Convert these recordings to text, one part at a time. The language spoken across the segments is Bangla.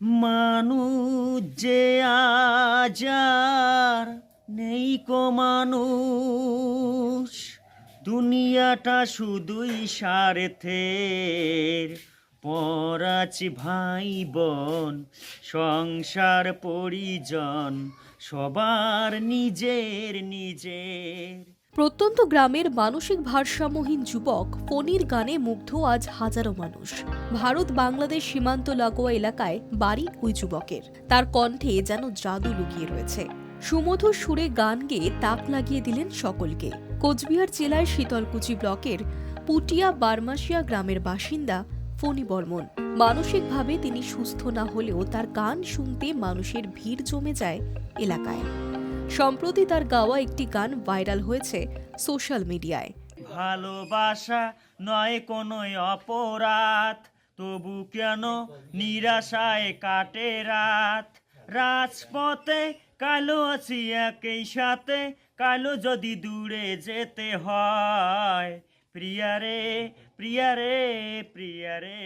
মানুষ যে আজার, নেই কো মানুষ। দুনিয়াটা শুধুই স্বার্থের। পরাচি ভাই বোন, সংসার পরিজন, সবার নিজের নিজের। প্রত্যন্ত গ্রামের মানসিক ভারসাম্যহীন যুবক ফণির গানে মুগ্ধ আজ হাজারো মানুষ। ভারত বাংলাদেশ সীমান্ত লাগোয়া এলাকায় বাড়ি ওই যুবকের। তার কণ্ঠে যেন জাদু লুকিয়ে রয়েছে। সুমধুর সুরে গান গেয়ে তাক লাগিয়ে দিলেন সকলকে। কোচবিহার জেলার শীতলকুচি ব্লকের পুটিয়া বারমাসিয়া গ্রামের বাসিন্দা ফণি বর্মন। মানসিকভাবে তিনি সুস্থ না হলেও তার গান শুনতে মানুষের ভিড় জমে যায় এলাকায়। সম্প্রতি তার গাওয়া একটি গান ভাইরাল হয়েছে সোশ্যাল মিডিয়ায়। ভালোবাসা নয় কোনো অপরাধ, তবু কেন নিরাশায় কাটে রাত? রাজপথে কালো আছি একই সাথে, কালো যদি দূরে যেতে হয়। প্রিয়ারে প্রিয়ারে প্রিয়ারে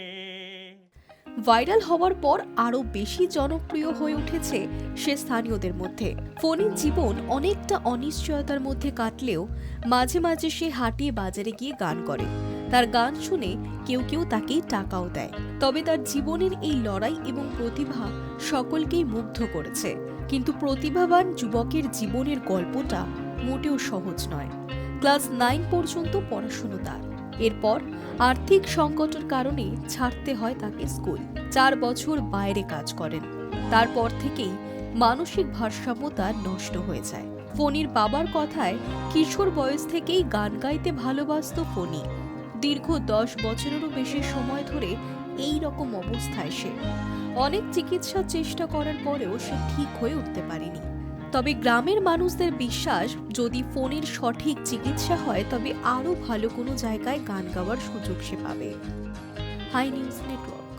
ভাইরাল হওয়ার পর আরও বেশি জনপ্রিয় হয়ে উঠেছে সে স্থানীয়দের মধ্যে। ফোনের জীবন অনেকটা অনিশ্চয়তার মধ্যে কাটলেও মাঝে মাঝে সে হাটিয়ে বাজারে গিয়ে গান করে। তার গান শুনে কেউ কেউ তাকে টাকাও দেয়। তবে তার জীবনের এই লড়াই এবং প্রতিভা সকলকেই মুগ্ধ করেছে। কিন্তু প্রতিভাবান যুবকের জীবনের গল্পটা মোটেও সহজ নয়। ক্লাস নাইন পর্যন্ত পড়াশুনো তার। এরপর আর্থিক সংকটের কারণে ছাড়তে হয় তাকে স্কুল। চার বছর বাইরে কাজ করেন। তারপর থেকেই মানসিক ভারসাম্য তার নষ্ট হয়ে যায়। ফণির বাবার কথায় কিশোর বয়স থেকেই গান গাইতে ভালোবাসত ফণি। দীর্ঘ দশ বছরেরও বেশি সময় ধরে এই রকম অবস্থায় সে। অনেক চিকিৎসার চেষ্টা করার পরেও সে ঠিক হয়ে উঠতে পারেনি। তবে গ্রামের মানুষদের বিশ্বাস, যদি ফোনের সঠিক চিকিৎসা হয়, তবে আরও ভালো কোনো জায়গায় গান গাওয়ার সুযোগ সে পাবে। Hi news network.